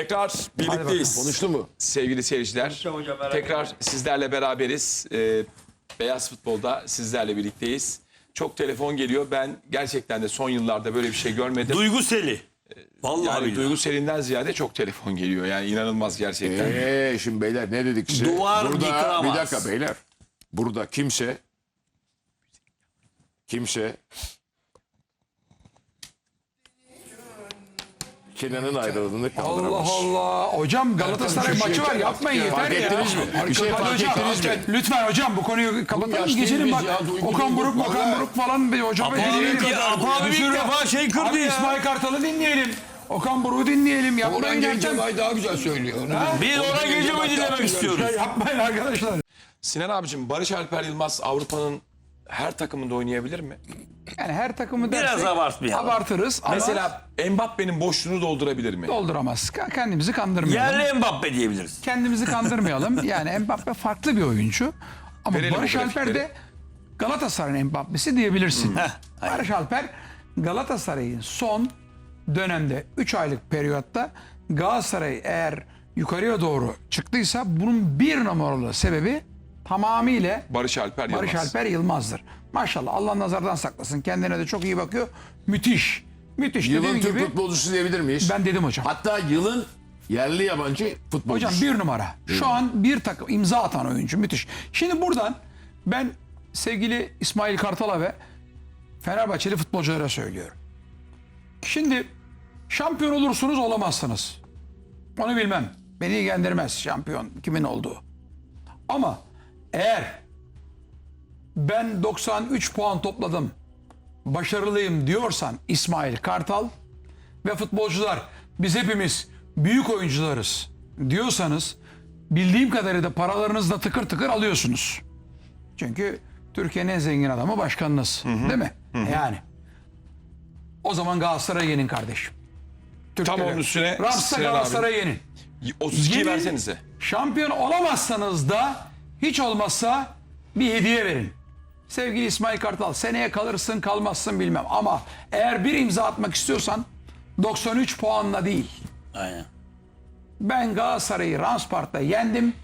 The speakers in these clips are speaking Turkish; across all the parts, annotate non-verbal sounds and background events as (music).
Tekrar birlikteyiz. Konuştu mu? Sevgili seyirciler. Hocam, Tekrar etmeyin. sizlerle beraberiz. Ee, Beyaz Futbol'da sizlerle birlikteyiz. Çok telefon geliyor. Ben gerçekten de son yıllarda böyle bir şey görmedim. Duygu seli. Vallahi yani billahi. duygu serinden ziyade çok telefon geliyor. Yani inanılmaz gerçekten. Eee şimdi beyler ne dedik size? Duvar Burada yıkılamaz. bir dakika beyler. Burada kimse kimse Kenan'ın ayrılığını Allah. Allah. Hocam Galatasaray Şu maçı var şey- yapmayın yeter Fark ya. ettiniz mi? Bir şey Hadi fark hocam, ettiniz mi? Lütfen hocam bu konuyu kapatalım yaşlıyız geçelim biz bak. ya, duygu Okan duygu Buruk, Okan. Buruk falan bir hocam. Abi ilk- Apo abi ilk defa şey kırdı Abi ya. İsmail Kartal'ı dinleyelim. Okan Buruk'u dinleyelim. Yapmayın Orhan gerçekten. Gencebay daha güzel söylüyor. Biz ona gece mi dinlemek istiyoruz? Ya yapmayın arkadaşlar. Sinan abicim Barış Alper Yılmaz Avrupa'nın her takımında oynayabilir mi? Yani her takımı Biraz dersek abartmayalım. abartırız ama Mesela Mbappe'nin boşluğunu doldurabilir mi? dolduramaz. Ka- Kendimizi kandırmayalım. Yerli Mbappe diyebiliriz. Kendimizi kandırmayalım. (laughs) Yani Mbappe farklı bir oyuncu. Ama Verelim Barış o Alper grafikleri. de Galatasaray'ın Mbappe'si diyebilirsin. Heh, aynen. Barış Alper Galatasaray'ın son dönemde 3 aylık periyotta Galatasaray eğer yukarıya doğru çıktıysa bunun bir numaralı sebebi tamamıyla Barış Alper Yılmaz. Barış Alper Yılmaz'dır. Maşallah Allah nazardan saklasın. Kendine de çok iyi bakıyor. Müthiş. Müthiş Yılın dediğim Türk gibi. futbolcusu diyebilir miyiz? Ben dedim hocam. Hatta yılın yerli yabancı futbolcusu. Hocam bir numara. Şu an bir takım imza atan oyuncu müthiş. Şimdi buradan ben sevgili İsmail Kartal'a ve Fenerbahçeli futbolculara söylüyorum. Şimdi şampiyon olursunuz olamazsınız. Onu bilmem. Beni ilgilendirmez şampiyon kimin olduğu. Ama eğer ben 93 puan topladım, başarılıyım diyorsan İsmail Kartal ve futbolcular biz hepimiz büyük oyuncularız diyorsanız bildiğim kadarıyla paralarınızı da tıkır tıkır alıyorsunuz. Çünkü Türkiye'nin en zengin adamı başkanınız. Değil mi? Yani. O zaman Galatasaray'ı yenin kardeşim. Tam onun üstüne abi. Galatasaray'ı yenin. 32 Yemin- versenize. Şampiyon olamazsanız da hiç olmazsa bir hediye verin. Sevgili İsmail Kartal seneye kalırsın kalmazsın bilmem ama eğer bir imza atmak istiyorsan 93 puanla değil. Aynen. Ben Galatasaray'ı Ranspark'ta yendim.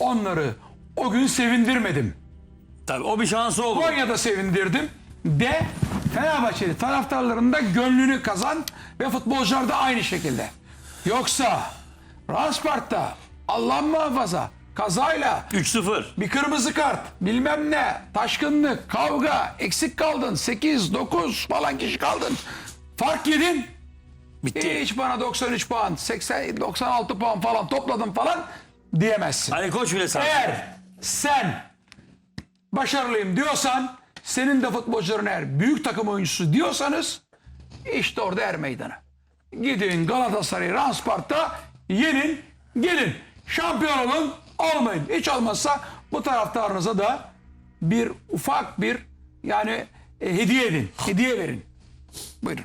Onları o gün sevindirmedim. Tabii o bir şansı olur. Konya'da sevindirdim. De Fenerbahçeli taraftarların da gönlünü kazan ve futbolcular da aynı şekilde. Yoksa Ranspark'ta Allah muhafaza kazayla 3-0. bir kırmızı kart, bilmem ne, taşkınlık, kavga, eksik kaldın, 8, 9 falan kişi kaldın. Fark yedin. Bitti. Hiç bana 93 puan, 80, 96 puan falan topladım falan diyemezsin. Ali Koç bile sandı. Eğer sen başarılıyım diyorsan, senin de futbolcuların eğer büyük takım oyuncusu diyorsanız, işte orada er meydanı. Gidin Galatasaray Ranspark'ta yenin, gelin. Şampiyon olun, olmayın. Hiç olmazsa bu taraftarınıza da bir ufak bir yani e, hediye edin, hediye verin. Buyurun.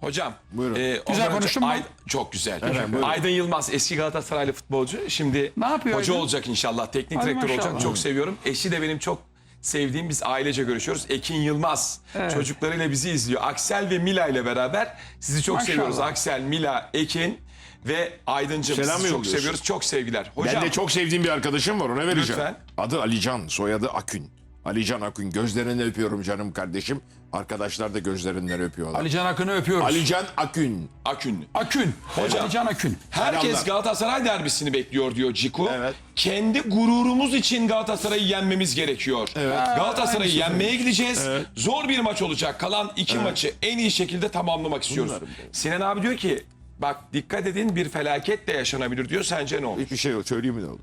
Hocam. Buyurun. e, Güzel konuştum mu? Ay- çok güzel. buyurun. Aydın Yılmaz eski Galatasaraylı futbolcu. Şimdi Ne yapıyor hoca Aydın? olacak inşallah. Teknik Hadi direktör olacak. maşallah. Çok seviyorum. Eşi de benim çok sevdiğim biz ailece görüşüyoruz. Ekin Yılmaz. Çocuklarıyla bizi izliyor. Aksel ve Mila ile beraber sizi çok Maşallah. seviyoruz. Aksel, Mila, Ekin ve Aydıncığım Selam sizi çok seviyoruz. Çok sevgiler. Hocam Ben de çok sevdiğim bir arkadaşım var ona vereceğim. Lütfen. Adı Alican, soyadı Akün. Alican Akün. Gözlerinden öpüyorum canım kardeşim. Arkadaşlar da gözlerinden öpüyorlar. Ali Can Akın'ı öpüyoruz. Alican Akün. Akün. Akün. Hocam. Ali Can Akün. Herkes Selamlar. Galatasaray derbisini bekliyor diyor Ciku. Evet. Kendi gururumuz için Galatasaray'ı yenmemiz gerekiyor. Galatasaray'ı yenmeye gideceğiz. Zor bir maç olacak. Kalan iki maçı en iyi şekilde tamamlamak istiyoruz. Sinan abi diyor ki bak dikkat edin bir felaket de yaşanabilir diyor. Sence ne olur? Hiçbir şey yok. Söyleyeyim mi ne olur?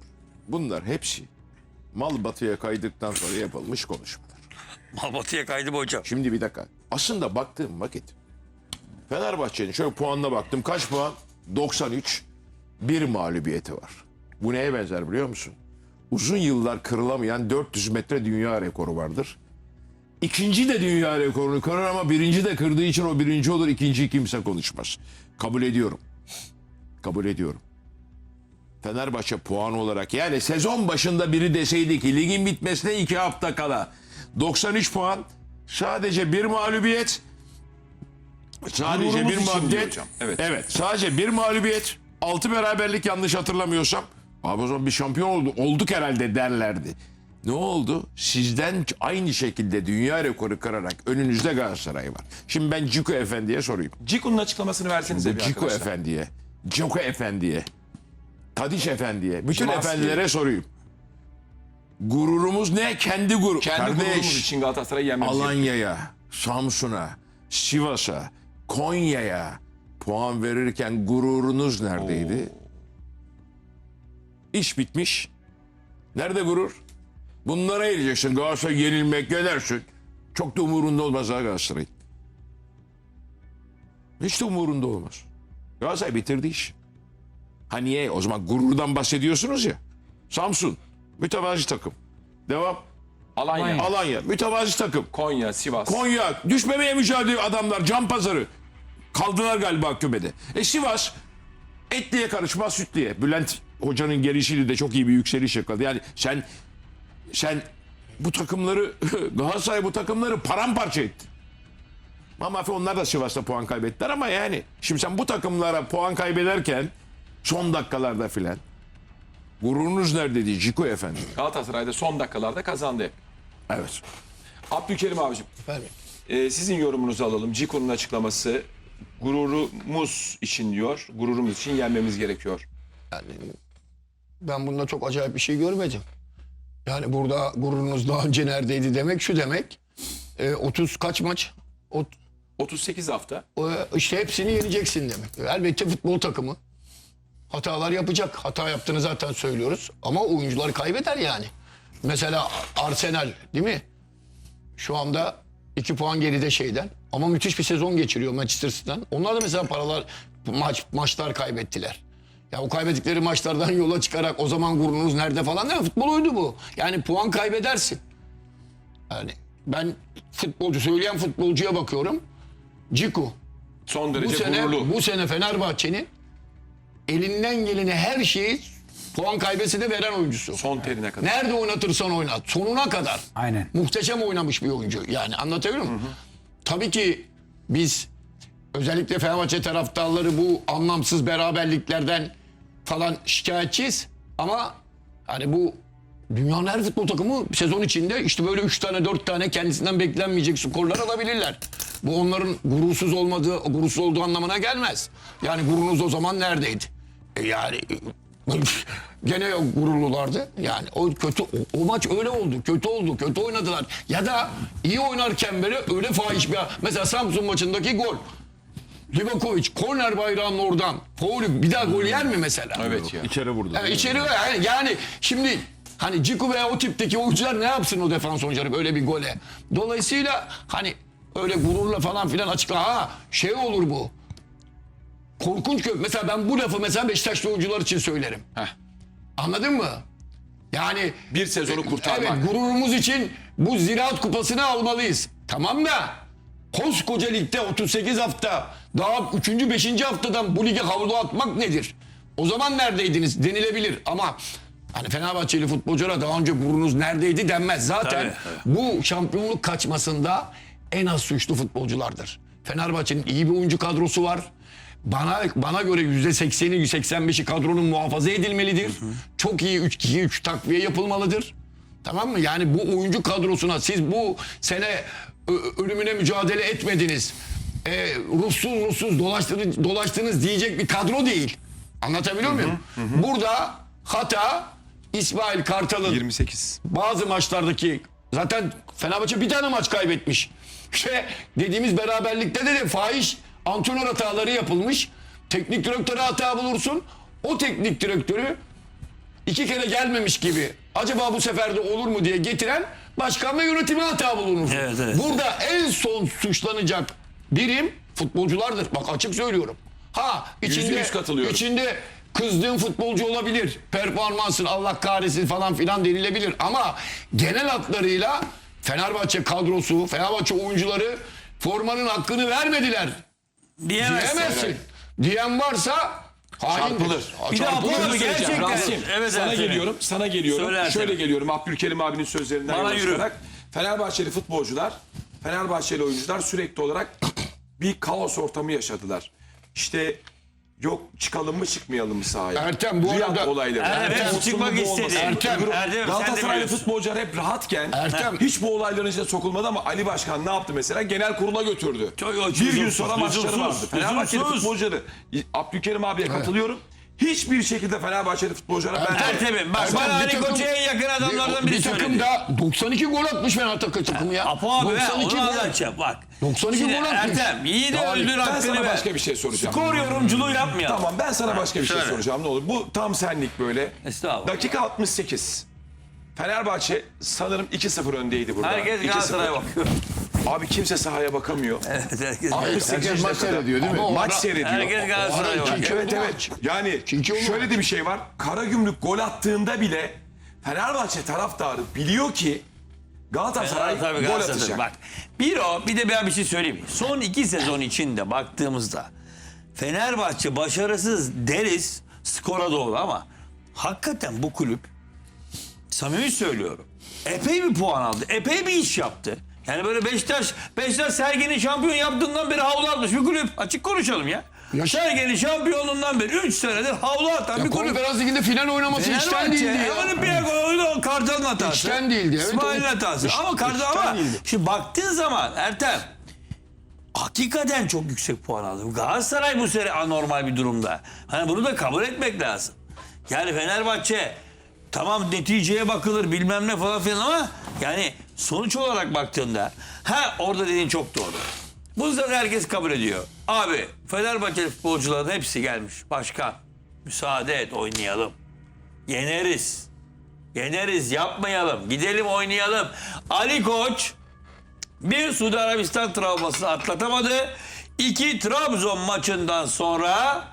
Bunlar hepsi mal batıya kaydıktan sonra yapılmış konuşmalar. (laughs) Batıya kaydı bu hocam. Şimdi bir dakika. Aslında baktığım vakit Fenerbahçe'nin şöyle puanına baktım. Kaç puan? 93. Bir mağlubiyeti var. Bu neye benzer biliyor musun? Uzun yıllar kırılamayan 400 metre dünya rekoru vardır. İkinci de dünya rekorunu kırar ama birinci de kırdığı için o birinci olur. ikinciyi kimse konuşmaz. Kabul ediyorum. Kabul ediyorum. Fenerbahçe puan olarak yani sezon başında biri deseydi ki ligin bitmesine iki hafta kala 93 puan sadece bir mağlubiyet sadece Gururumuz bir için diyor mağlubiyet hocam. Evet. evet sadece bir mağlubiyet Altı beraberlik yanlış hatırlamıyorsam. Abi o zaman bir şampiyon oldu, olduk herhalde derlerdi. Ne oldu? Sizden aynı şekilde dünya rekoru kırarak önünüzde Galatasaray var. Şimdi ben Ciko Efendi'ye sorayım. Ciku'nun açıklamasını versenize bir Ciko arkadaşlar. Efendi'ye, Ciko Efendi'ye, Tadiş Efendi'ye, bütün Cimasi. efendilere sorayım. Gururumuz ne? Kendi gurur. Kendi Kardeş, gururumuz için Galatasaray'ı yenmemiz gerekiyor. Alanya'ya, Samsun'a, Sivas'a, Konya'ya puan verirken gururunuz neredeydi? İş bitmiş. Nerede gurur? Bunlara eğileceksin. Galatasaray yenilmek yenersin. Çok da umurunda olmaz ha Galatasaray. Hiç de umurunda olmaz. Galatasaray bitirdi iş. Ha niye? O zaman gururdan bahsediyorsunuz ya. Samsun, mütevazi takım. Devam. Alanya, Alanya, mütevazi takım. Konya, Sivas. Konya, düşmemeye mücadele adamlar, can pazarı. Kaldılar galiba kümede. E Sivas, etliye karışmaz sütliye. Bülent hocanın gelişiyle de çok iyi bir yükseliş yakaladı. Yani sen sen bu takımları (laughs) Galatasaray bu takımları paramparça etti. Ama onlar da Sivas'ta puan kaybettiler ama yani şimdi sen bu takımlara puan kaybederken son dakikalarda filan gururunuz nerede diye Ciko efendi. Galatasaray'da son dakikalarda kazandı hep. Evet. Abdülkerim abicim. Efendim? e, sizin yorumunuzu alalım. Ciku'nun açıklaması gururumuz için diyor. Gururumuz için yenmemiz gerekiyor. Yani ben bunda çok acayip bir şey görmedim. Yani burada gururunuz daha önce neredeydi demek şu demek. e, 30 kaç maç? O, 38 hafta. o, işte hepsini yeneceksin demek. Elbette futbol takımı hatalar yapacak. Hata yaptığını zaten söylüyoruz. Ama oyuncular kaybeder yani. Mesela Arsenal değil mi? Şu anda 2 puan geride şeyden. Ama müthiş bir sezon geçiriyor Manchester City'den. Onlar da mesela paralar maç maçlar kaybettiler. Ya o kaybettikleri maçlardan yola çıkarak o zaman gururunuz nerede falan değil mi? Futbol oyunu bu. Yani puan kaybedersin. Yani ben futbolcu söyleyen futbolcuya bakıyorum. Ciku Son bu derece sene gururlu. bu sene Fenerbahçe'nin elinden geleni her şeyi puan kaybetse de veren oyuncusu. Son terine kadar. Nerede oynatırsan oynat. Sonuna kadar. Aynen. Muhteşem oynamış bir oyuncu. Yani anlatabiliyor muyum? Tabii ki biz özellikle Fenerbahçe taraftarları bu anlamsız beraberliklerden falan şikayetçiyiz. Ama hani bu dünyanın her futbol takımı sezon içinde işte böyle 3 tane 4 tane kendisinden beklenmeyecek skorlar alabilirler. Bu onların gurursuz olmadığı, gurursuz olduğu anlamına gelmez. Yani gururunuz o zaman neredeydi? E yani gene gururlulardı. Yani o kötü o, o maç öyle oldu. Kötü oldu. Kötü oynadılar. Ya da iyi oynarken böyle öyle fahiş bir mesela Samsun maçındaki gol. Livakovic korner bayrağının oradan faulü bir daha gol yer mi mesela? Evet ya. İçeri vurdu. Yani içeri yani, yani şimdi hani Ciku veya o tipteki oyuncular ne yapsın o defans oyuncuları böyle bir gole? Dolayısıyla hani öyle gururla falan filan açıkla ha şey olur bu. Korkunç kö Mesela ben bu lafı mesela Beşiktaşlı oyuncular için söylerim. Heh. Anladın mı? Yani Bir sezonu kurtarmak. Evet gururumuz için bu ziraat kupasını almalıyız. Tamam da koskoca ligde 38 hafta daha 3. 5. haftadan bu lige havlu atmak nedir? O zaman neredeydiniz denilebilir ama hani Fenerbahçeli futbolculara daha önce gururunuz neredeydi denmez. Zaten bu şampiyonluk kaçmasında en az suçlu futbolculardır. Fenerbahçe'nin iyi bir oyuncu kadrosu var. Bana bana göre %80'i %85'i kadronun muhafaza edilmelidir. Çok iyi 3-2-3 takviye yapılmalıdır. Tamam mı? Yani bu oyuncu kadrosuna siz bu sene ölümüne mücadele etmediniz. E, ruhsuz ruhsuz dolaştınız, dolaştınız diyecek bir kadro değil. Anlatabiliyor muyum? Burada hata İsmail Kartal'ın 28. bazı maçlardaki zaten Fenerbahçe bir tane maç kaybetmiş. (laughs) İşte dediğimiz beraberlikte de, de fahiş antrenör hataları yapılmış. Teknik direktöre hata bulursun. O teknik direktörü iki kere gelmemiş gibi acaba bu sefer de olur mu diye getiren başkan ve yönetime hata bulunur. Evet, evet. Burada en son suçlanacak birim futbolculardır. Bak açık söylüyorum. Ha içinde, içinde kızdığın futbolcu olabilir. Performansın Allah kahretsin falan filan denilebilir. Ama genel hatlarıyla Fenerbahçe kadrosu, Fenerbahçe oyuncuları formanın hakkını vermediler. Diyemezsin. Diyemezsin. Diyen varsa haindir. Çarpılır. Bir daha çarpılır. Hızlı geleceğim. Gerçekten. Rasim, Evet, sana Ertem'im. geliyorum. Sana geliyorum. Söyle Ertem'im. Şöyle geliyorum. Abdülkerim abinin sözlerinden Bana yola yürü. çıkarak. Fenerbahçeli futbolcular, Fenerbahçeli oyuncular sürekli olarak bir kaos ortamı yaşadılar. İşte yok çıkalım mı çıkmayalım mı sahaya? Ertem, bu Riyad arada- olayları. Ertem, Ertem, çıkmak bu olmasın istedi. Ertem, Ertem, sen de Galatasaraylı biliyorsun. futbolcular hep rahatken Ertem. hiç bu olayların içine sokulmadı ama Ali Başkan ne yaptı mesela? Genel kurula götürdü. Çok- bir lüzumsuz, gün sonra maçları lüzumsuz, vardı. Fenerbahçeli lüzumsuz. futbolcuları Abdülkerim abiye katılıyorum. Hiçbir şekilde Fenerbahçeli futbolculara ben Ertem'im bak Ertem, bana bir Ali takım- Koç'a en yakın adamlardan biri bir takım söyledi. da 92 gol atmış Fener takı- takımı ya. Apo abi ben 92 onu gol. anlatacağım bak. 92 Şimdi gol atmış. Ertem iyi de Yani öldür ben hakkını sana ver. başka bir şey soracağım. Skor yorumculuğu yapmayalım. Tamam ben sana başka bir şey söyle. soracağım ne olur. Bu tam senlik böyle. Estağfurullah. Dakika 68. Fenerbahçe sanırım 2-0 öndeydi burada. Herkes 2-0. Galatasaray'a bakıyor. Abi kimse sahaya bakamıyor. Evet, herkes, 68 Herkes maç seyrediyor değil mi? Ama Maç seyrediyor. herkes Galatasaray'a Ara- bakıyor. Evet evet. Yani şöyle de bir şey var. Karagümrük gol attığında bile Fenerbahçe taraftarı biliyor ki Galatasaray Tabii gol Galatasaray. atacak. Bak bir o bir de ben bir şey söyleyeyim. Son iki sezon içinde baktığımızda Fenerbahçe başarısız deriz skora doğru ama hakikaten bu kulüp samimi söylüyorum. Epey bir puan aldı. Epey bir iş yaptı. Yani böyle Beşiktaş, Beşiktaş Sergen'in şampiyon yaptığından beri havlu atmış bir kulüp. Açık konuşalım ya. Ya- Sergen'in şampiyonluğundan beri 3 senedir havlu atan bir kulüp. Konferans liginde final oynaması içten Fenerbahçe, değildi ya. Olympiakos o Kartal'ın hatası. İçten değildi, evet, İsmail'in hatası. İç- ama Kartal içten ama değildi. şimdi baktığın zaman Ertem hakikaten çok yüksek puan aldı. Galatasaray bu sene anormal bir durumda. Hani bunu da kabul etmek lazım. Yani Fenerbahçe tamam neticeye bakılır bilmem ne falan filan ama yani sonuç olarak baktığında ha orada dediğin çok doğru. Bu zaten herkes kabul ediyor. Abi Fenerbahçe futbolcuların hepsi gelmiş. Başkan müsaade et oynayalım. Yeneriz. Yeneriz yapmayalım. Gidelim oynayalım. Ali Koç bir Suudi Arabistan travmasını atlatamadı. İki Trabzon maçından sonra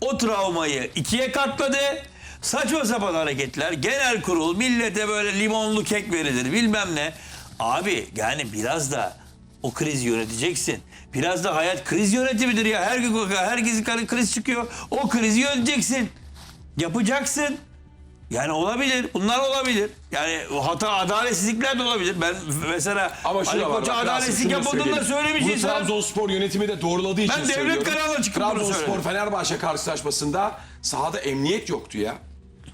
o travmayı ikiye katladı. Saçma sapan hareketler. Genel kurul millete böyle limonlu kek verilir bilmem ne. Abi yani biraz da o krizi yöneteceksin. Biraz da hayat kriz yönetimidir ya. Her gün herkesin karı kriz çıkıyor. O krizi yöneteceksin. Yapacaksın. Yani olabilir. Bunlar olabilir. Yani hata adaletsizlikler de olabilir. Ben mesela Ama Ali da var. Koç'a adaletsizlik Rasim, şunu yapıldığında söyleyeyim. söylemiş Bunu insan. Trabzonspor yönetimi de doğruladığı için Ben devlet söylüyorum. kararına çıkıp bunu Trabzonspor. Fenerbahçe karşılaşmasında sahada emniyet yoktu ya.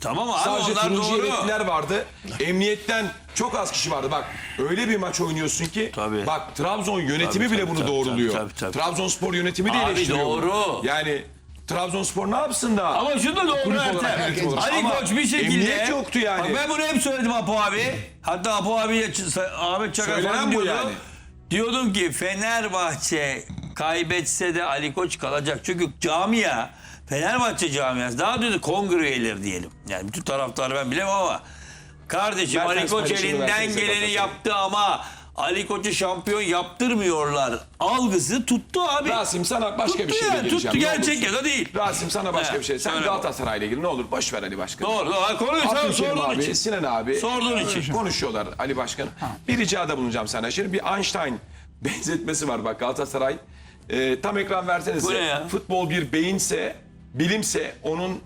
Tamam abi Sadece onlar turuncu doğru. yelekliler vardı. Emniyetten çok az kişi vardı. Bak öyle bir maç oynuyorsun ki. Tabii. Bak Trabzon yönetimi Tabii, bile tabii, bunu tabii, doğruluyor. tabii, tabii. Trabzonspor yönetimi de Abi eleştiriyor. bunu. doğru. Yani Trabzonspor ne yapsın da? Ama şunu da doğru Kulüp olarak, Ertem. yönetim olarak. Ali Ama Koç bir şekilde. emniyet yoktu yani. Bak ben bunu hep söyledim Apo abi. Hatta Apo abiye Ç- Ahmet Çakar Söylenen falan bu diyordu. yani. Diyordum ki Fenerbahçe kaybetse de Ali Koç kalacak. Çünkü camia Fenerbahçe camiası daha doğrusu kongre üyeleri diyelim. Yani bütün taraftarı ben bilemem ama kardeşim Mertens Ali Koç elinden versenize geleni yaptı ama Ali Koç'u şampiyon yaptırmıyorlar. Algısı tuttu abi. Rasim sana başka tuttu bir şeyle ya, geleceğim. Tuttu ne gerçek ya da değil. Rasim sana başka He, bir şey. Sen söyle Galatasaray'la ilgili ne olur boş ver Ali Başkan'ı. Doğru. doğru. Konuyu sen Abdülkerim sorduğun abi, için. Sinan abi. Sorduğun için. Konuşuyorlar Ali Başkan. Bir ricada bulunacağım sana. Şimdi bir Einstein benzetmesi var bak Galatasaray. Ee, tam ekran versenize. Bu ne ya? Futbol bir beyinse, bilimse onun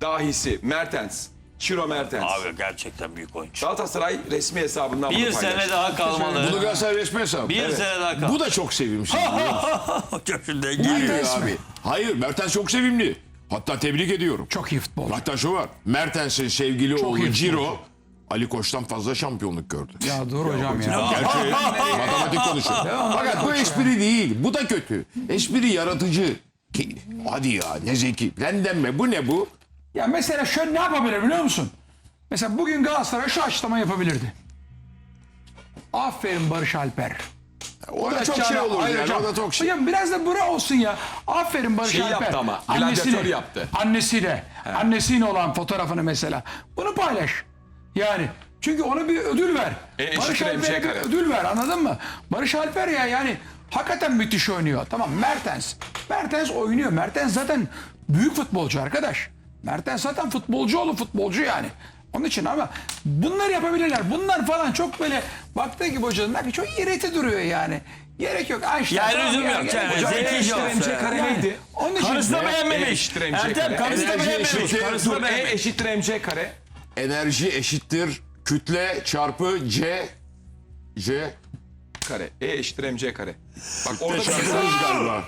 dahisi Mertens. Ciro Mertens. Abi gerçekten büyük oyuncu. Galatasaray resmi hesabından bunu Bir paylaştı. sene daha kalmalı. Bunu Galatasaray resmi hesabı. Bir sene daha kalmalı. Bu da çok. Hocam şimdi Gülüyor Mertens abi. Hayır Mertens çok sevimli. Hatta tebrik ediyorum. Çok iyi futbol. Hatta şu var. Mertens'in sevgili iyi oğlu futbolcu. Ciro Ali Koç'tan fazla şampiyonluk gördü. Ya dur hocam ya. Gerçi (laughs) matematik konuşuyor. Fakat bu espri değil. Bu da kötü. Espri yaratıcı. Ki- Hadi ya ne zeki. Lan bu ne bu? Ya mesela şöyle ne yapabilir biliyor musun? Mesela bugün Galatasaray şu açıklama yapabilirdi. Aferin Barış Alper. O da çok şey olur yani. hocam. O da çok şey. Hocam biraz da bura olsun ya. Aferin Barış Şey Alper. yaptı ama, Annesiyle- gladyatör yaptı. Annesiyle. Annesiyle olan fotoğrafını mesela. Bunu paylaş. Yani çünkü ona bir ödül ver. E, eşittir Barış Alper'e bir kare. ödül ver anladın mı? Barış Alper ya yani hakikaten müthiş oynuyor. Tamam Mertens. Mertens oynuyor. Mertens zaten büyük futbolcu arkadaş. Mertens zaten futbolcu oğlu futbolcu yani. Onun için ama bunları yapabilirler. Bunlar falan çok böyle baktığı gibi hocanın belki çok iriti duruyor yani. Gerek yok. Einstein, lüzum ya, yok olsa MC ya. kare Yani. neydi? Onun için Karısı da beğenmemiş. Ertem karısı da Enerji beğenmemiş. eşittir. Karısı da beğenmemiş. eşittir MC kare. Enerji eşittir kütle çarpı C C Kare. E eşittir MC kare. Bak orada bir Şarkınız galiba.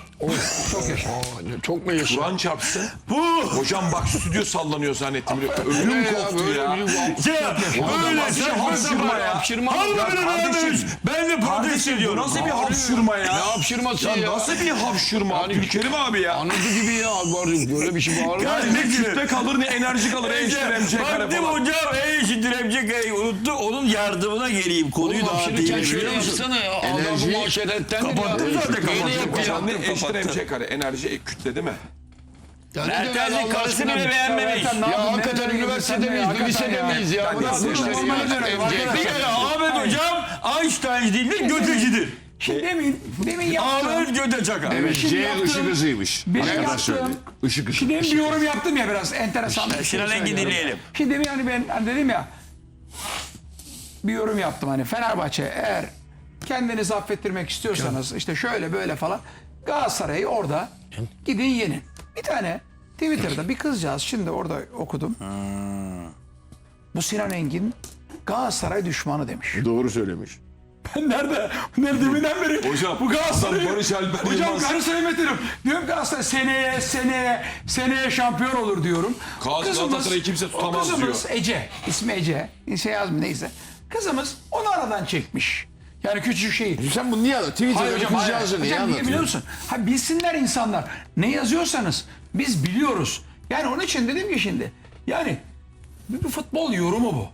Çok yaşa. Aa, Çok mu yaşa? Kur'an çarpsın. Bu Hocam bak stüdyo sallanıyor zannettim. Ölüm Ya, koptu böyle ya. bir- ya böyle nasıl saçma hapşırma sapan ya? Hapşırma. Harbi Ya böyle kardeşim, Ben de protesto Kardeşim bu ediyorum. nasıl bir hapşırma Ne ya? hapşırması ya? Ya nasıl bir hapşırma? Yani- Abdülkerim abi ya. Anladı gibi ya. Var, böyle bir şey var mı? Yani ne kütle kalır ne enerji kalır. Eşler MC kare Baktım falan. hocam en eşittir MC kareyi unuttu. Onun yardımına geleyim. Konuyu Oğlum dağıtayım. hapşırırken şöyle biliyor musun? yapsana ya. Enerji- muhaşeretten Kapattım zaten, kapattım. Hocam ne Kapattım, eşler kapattım. MC kare. Enerji e, kütle değil mi? Ertel'in karısını bile beğenmemiş. Ne Ya yaptın? hakikaten üniversitede miyiz, ya? lisede miyiz ya? Bu işleri normale ya. Bir kere Ahmet hocam Einstein değil de götecidir. Şimdi demin, demin yaptığım, Ahmet göte çakar. Evet Şimdi C yaptığım- ışık hızıymış. benim Arkadaş yaptığım, söyledi. Işık hızı. şimdi demin bir yorum yaptım ya biraz enteresan. bir şey söylüyorum. dinleyelim. Şimdi demin hani ben hani dedim ya bir yorum yaptım hani Fenerbahçe eğer kendinizi affettirmek istiyorsanız işte şöyle böyle falan Galatasaray'ı orada gidin yenin. Bir tane Twitter'da bir kızcağız şimdi orada okudum. Bu Sinan Engin Galatasaray düşmanı demiş. Doğru söylemiş. Ben nerede? Nerede deminden beri? Hocam, bu Galatasaray. adam Barış Alper Hocam Yılmaz. Galatasaray meterim. Diyorum Galatasaray seneye seneye seneye şampiyon olur diyorum. Galatasaray- Galatasaray'ı kimse tutamaz kızımız Ece. ismi Ece. Şey yazmıyor neyse. Kızımız onu aradan çekmiş. Yani küçük şey. Sen bunu niye anlatıyorsun? Hayır Twitter'da hocam, hayır. kızcağızı niye Hocam niye biliyor musun? Ha bilsinler insanlar. Ne yazıyorsanız biz biliyoruz. Yani onun için dedim ki şimdi. Yani bir bir futbol yorumu bu.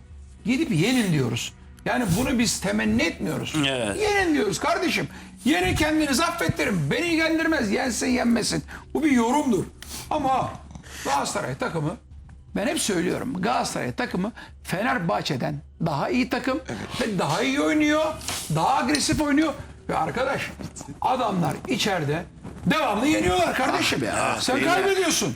Gidip yenin diyoruz. Yani bunu biz temenni etmiyoruz. Evet. Yenin diyoruz kardeşim. Yenin kendinizi affettirin. Beni ilgilendirmez. Yensin yenmesin. Bu bir yorumdur. Ama Galatasaray takımı ben hep söylüyorum. Galatasaray takımı Fenerbahçe'den daha iyi takım ve daha iyi oynuyor. Daha agresif oynuyor. Ve arkadaş adamlar içeride devamlı yeniyorlar kardeşim. Sen kaybediyorsun.